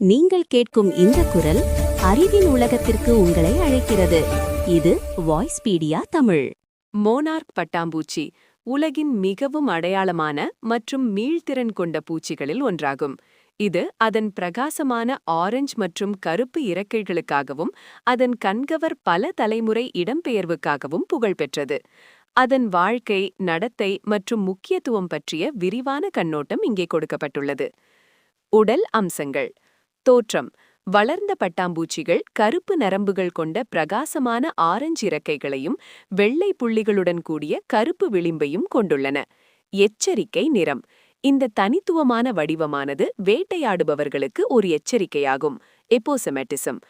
நீங்கள் கேட்கும் இந்த குரல் அறிவின் உலகத்திற்கு உங்களை அழைக்கிறது. இது வாய்ஸ்பீடியா தமிழ். மோனார்க் பட்டாம்பூச்சி உலகின் மிகவும் அடையாளமான மற்றும் மீள்திறன் கொண்ட பூச்சிகளில் ஒன்றாகும். இது அதன் பிரகாசமான ஆரஞ்சு மற்றும் கருப்பு இறக்கைகளுக்காகவும் அதன் கண்கவர் பல தலைமுறை இடம்பெயர்வுக்காகவும் புகழ்பெற்றது. அதன் வாழ்க்கை நடத்தை மற்றும் முக்கியத்துவம் பற்றிய விரிவான கண்ணோட்டம் இங்கே கொடுக்கப்பட்டுள்ளது. உடல் அம்சங்கள். தோற்றம். வளர்ந்த பட்டாம்பூச்சிகள் கருப்பு நரம்புகள் கொண்ட பிரகாசமான ஆரஞ்சு இறக்கைகளையும் வெள்ளை புள்ளிகளுடன் கூடிய கருப்பு விளிம்பையும் கொண்டுள்ளன. எச்சரிக்கை நிறம். இந்த தனித்துவமான வடிவமானது வேட்டையாடுபவர்களுக்கு ஒரு எச்சரிக்கையாகும். எப்போசெமெட்டிசம்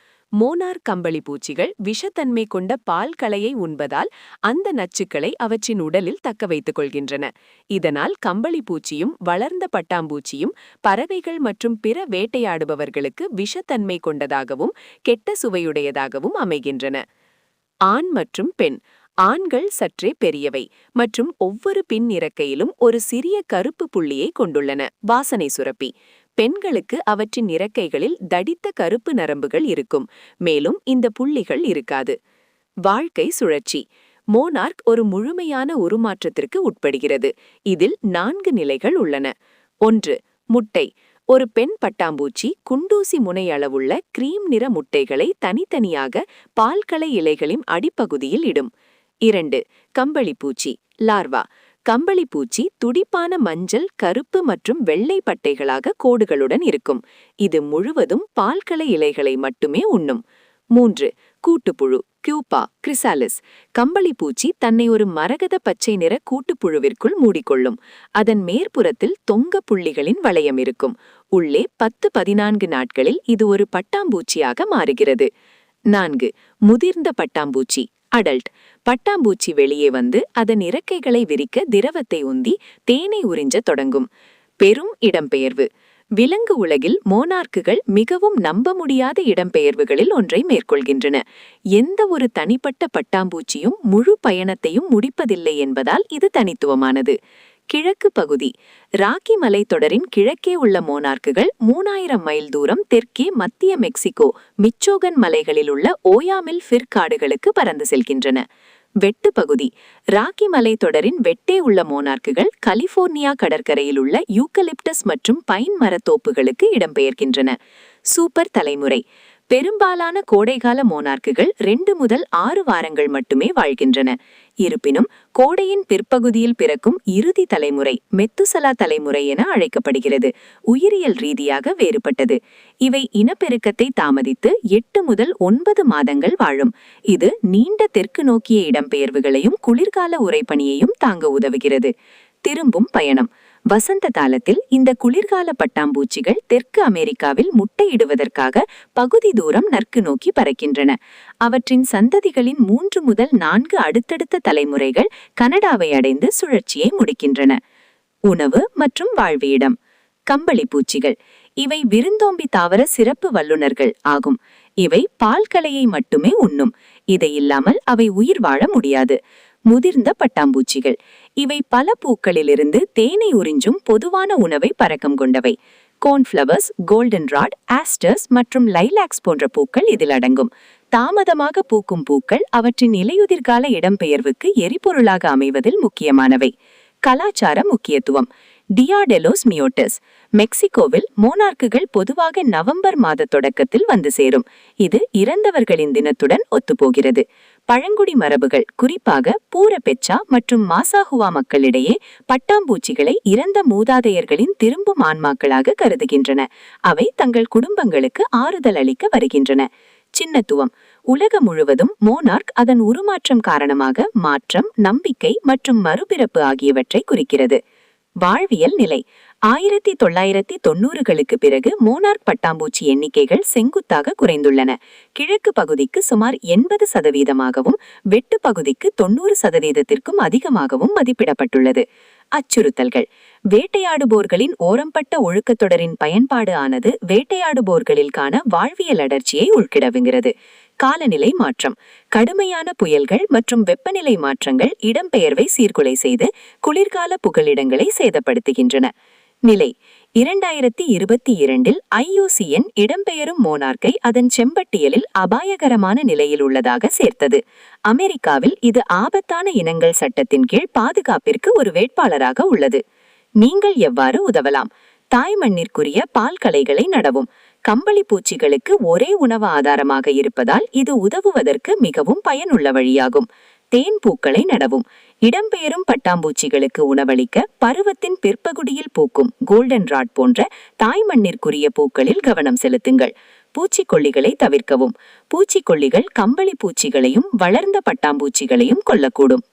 மோனார் கம்பளி பூச்சிகள் விஷத்தன்மை கொண்ட பால் களையை உண்பதால் அந்த நச்சுக்களை அவற்றின் உடலில் தக்க வைத்துக் கொள்கின்றன. இதனால் கம்பளி பூச்சியும் வளர்ந்த பட்டாம்பூச்சியும் பறவைகள் மற்றும் பிற வேட்டையாடுபவர்களுக்கு விஷத்தன்மை கொண்டதாகவும் கெட்ட சுவையுடையதாகவும் அமைகின்றன. ஆண் மற்றும் பெண். ஆண்கள் சற்றே பெரியவை மற்றும் ஒவ்வொரு பின் இறக்கையிலும் ஒரு சிறிய கருப்பு புள்ளியை கொண்டுள்ளன. வாசனை சுரப்பி. பெண்களுக்கு அவற்றின் இறக்கைகளில் தடித்த கருப்பு நரம்புகள் இருக்கும். மேலும் இந்த புள்ளிகள் இருக்காது. வாழ்க்கை சுழற்சி. மோனார்க் ஒரு முழுமையான உருமாற்றத்திற்கு உட்படுகிறது. இதில் நான்கு நிலைகள் உள்ளன. ஒன்று முட்டை. ஒரு பெண் பட்டாம்பூச்சி குண்டூசி முனையளவுள்ள கிரீம் நிற முட்டைகளை தனித்தனியாக பால்களை இலைகளின் அடிப்பகுதியில் இடும். இரண்டு கம்பளிப்பூச்சி லார்வா. கம்பளிப்பூச்சி துடிப்பான மஞ்சள் கருப்பு மற்றும் வெள்ளை பட்டைகளாக கோடுகளுடன் இருக்கும். இது முழுவதும் பால்களை இலைகளை மட்டுமே உண்ணும். மூன்று கூட்டுப்புழு கியூபா கிரிசாலிஸ் கம்பளிப்பூச்சி தன்னை ஒரு மரகத பச்சை நிற கூட்டுப்புழுவிற்குள் மூடிக்கொள்ளும். அதன் மேற்புறத்தில் தொங்க புள்ளிகளின் வளையம் இருக்கும். உள்ளே பத்து பதினான்கு நாட்களில் இது ஒரு பட்டாம்பூச்சியாக மாறுகிறது. நான்கு முதிர்ந்த பட்டாம்பூச்சி. அடல்ட் பட்டாம்பூச்சி வெளியே வந்து அதன் இறக்கைகளை விரிக்க திரவத்தை உந்தி தேனை உறிஞ்ச தொடங்கும். பெரும் இடம்பெயர்வு. விலங்கு உலகில் மோனார்க்குகள் மிகவும் நம்ப முடியாத இடம்பெயர்வுகளில் ஒன்றை மேற்கொள்கின்றன. எந்த ஒரு தனிப்பட்ட பட்டாம்பூச்சியும் முழு பயணத்தையும் முடிப்பதில்லை என்பதால் இது தனித்துவமானது. கிழக்கு பகுதி. ராக்கி மலைத்தொடரின் கிழக்கே உள்ள மோனார்க்குகள் மூணாயிரம் மைல் தூரம் தெற்கே மத்திய மெக்சிகோ மிச்சோகன் மலைகளில் உள்ள ஓயாமில் ஃபிர் காடுகளுக்கு பறந்து செல்கின்றன. வெட்டு பகுதி. ராக்கி மலைத்தொடரின் வெட்டே உள்ள மோனார்க்குகள் கலிபோர்னியா கடற்கரையில் உள்ள யூக்கலிப்டஸ் மற்றும் பைன் மரத்தோப்புகளுக்கு இடம்பெயர்கின்றன. சூப்பர் தலைமுறை. பெரும்பாலான கோடைகால மோனார்க்குகள் ரெண்டு முதல் ஆறு வாரங்கள் மட்டுமே வாழ்கின்றன. இருப்பினும் கோடையின் பிற்பகுதியில் பிறக்கும் இறுதி தலைமுறை மெத்துசலா தலைமுறை என அழைக்கப்படுகிறது. உயிரியல் ரீதியாக வேறுபட்டது. இவை இனப்பெருக்கத்தை தாமதித்து எட்டு முதல் ஒன்பது மாதங்கள் வாழும். இது நீண்ட தெற்கு நோக்கிய இடம்பெயர்வுகளையும் குளிர்கால உரைப்பணியையும் தாங்க உதவுகிறது. திரும்பும் பயணம். வசந்த காலத்தில் இந்த குளிர்கால பட்டாம்பூச்சிகள் தெற்கு அமெரிக்காவில் முட்டையிடுவதற்காக பகுதி தூரம் நற்கு நோக்கி பறக்கின்றன. அவற்றின் சந்ததிகளின் மூன்று முதல் நான்கு அடுத்தடுத்த தலைமுறைகள் கனடாவை அடைந்து சுழற்சியை முடிக்கின்றன. உணவு மற்றும் வாழ்வியிடம் கம்பளி பூச்சிகள். இவை விருந்தோம்பி தாவர சிறப்பு வல்லுநர்கள் ஆகும். இவை பால் கலையை மட்டுமே உண்ணும். இதை இல்லாமல் அவை உயிர் வாழ முடியாது. முதிர்ந்த பட்டாம்பூச்சிகள். இவை பல பூக்களிலிருந்து தேனை உறிஞ்சும் பொதுவான உணவை பறக்கம் கொண்டவை. கோன்ஃப்ளவர்ஸ் கோல்டன் ராட் ஆஸ்டர்ஸ் மற்றும் லைலாக்ஸ் போன்ற பூக்கள் இதில் அடங்கும். தாமதமாக பூக்கும் பூக்கள் அவற்றின் இலையுதிர்கால இடம்பெயர்வுக்கு எரிபொருளாக அமைவதில் முக்கியமானவை. கலாச்சார முக்கியத்துவம். டியாடெலோஸ் மியோட்டஸ் மெக்சிகோவில் மோனார்க்குகள் பொதுவாக நவம்பர் மாத தொடக்கத்தில் வந்து சேரும். இது இறந்தவர்களின் தினத்துடன் ஒத்துப்போகிறது. பழங்குடி மரபுகள் குறிப்பாக பூரபெச்சா மற்றும் மாசாகுவா மக்களிடையே பட்டாம்பூச்சிகளை இறந்த மூதாதையர்களின் திரும்பும் ஆன்மாக்களாக கருதுகின்றன. அவை தங்கள் குடும்பங்களுக்கு ஆறுதல் அளிக்க வருகின்றன. சின்னத்துவம் உலகம் முழுவதும் மோனார்க் அதன் உருமாற்றம் காரணமாக மாற்றம் நம்பிக்கை மற்றும் மறுபிறப்பு ஆகியவற்றை குறிக்கிறது. வாழ்வியல் நிலை. ஆயிரத்தி தொள்ளாயிரத்தி தொன்னூறுகளுக்கு பிறகு மோனார்க் பட்டாம்பூச்சி எண்ணிக்கைகள் செங்குத்தாக குறைந்துள்ளன. கிழக்கு பகுதிக்கு சுமார் எண்பது சதவீதமாகவும் வெட்டு பகுதிக்கு தொன்னூறு சதவீதத்திற்கும் அதிகமாகவும் மதிப்பிடப்பட்டுள்ளது. அச்சுறுத்தல்கள். வேட்டையாடுபோர்களின் ஓரம்பட்ட ஒழுக்கத்தொடரின் பயன்பாடு ஆனது வேட்டையாடுபோர்களிற்கான வாழ்வியல் அடர்ச்சியை உள்கிடவுகிறது. காலநிலை மாற்றம். கடுமையான புயல்கள் மற்றும் வெப்பநிலை மாற்றங்கள் இடம்பெயர்வை சீர்குலை செய்து குளிர்கால புகலிடங்களை சேதப்படுத்துகின்றன. நிலை. இரண்டாயிரத்தி இருபத்தி இரண்டில் ஐயூசிஎன் இடம்பெயரும் மோனார்க்கை அதன் செம்பட்டியலில் அபாயகரமான நிலையில் உள்ளதாக சேர்த்தது. அமெரிக்காவில் இது ஆபத்தான இனங்கள் சட்டத்தின் கீழ் பாதுகாப்பிற்கு ஒரு வேட்பாளராக உள்ளது. நீங்கள் எவ்வாறு உதவலாம்? தாய் மண்ணிற்குரிய பால் கலைகளை நடவும். கம்பளி பூச்சிகளுக்கு ஒரே உணவு ஆதாரமாக இருப்பதால் இது உதவுவதற்கு மிகவும் பயனுள்ள வழியாகும். தேன் பூக்களை நடவும். இடம்பெயரும் பட்டாம்பூச்சிகளுக்கு உணவளிக்க பருவத்தின் பிற்பகுதியில் பூக்கும் கோல்டன் ராட் போன்ற தாய் மண்ணிற்குரிய பூக்களில் கவனம் செலுத்துங்கள். பூச்சிக்கொல்லிகளை தவிர்க்கவும். பூச்சிக்கொல்லிகள் கம்பளி பூச்சிகளையும் வளர்ந்த பட்டாம்பூச்சிகளையும் கொல்லக்கூடும்.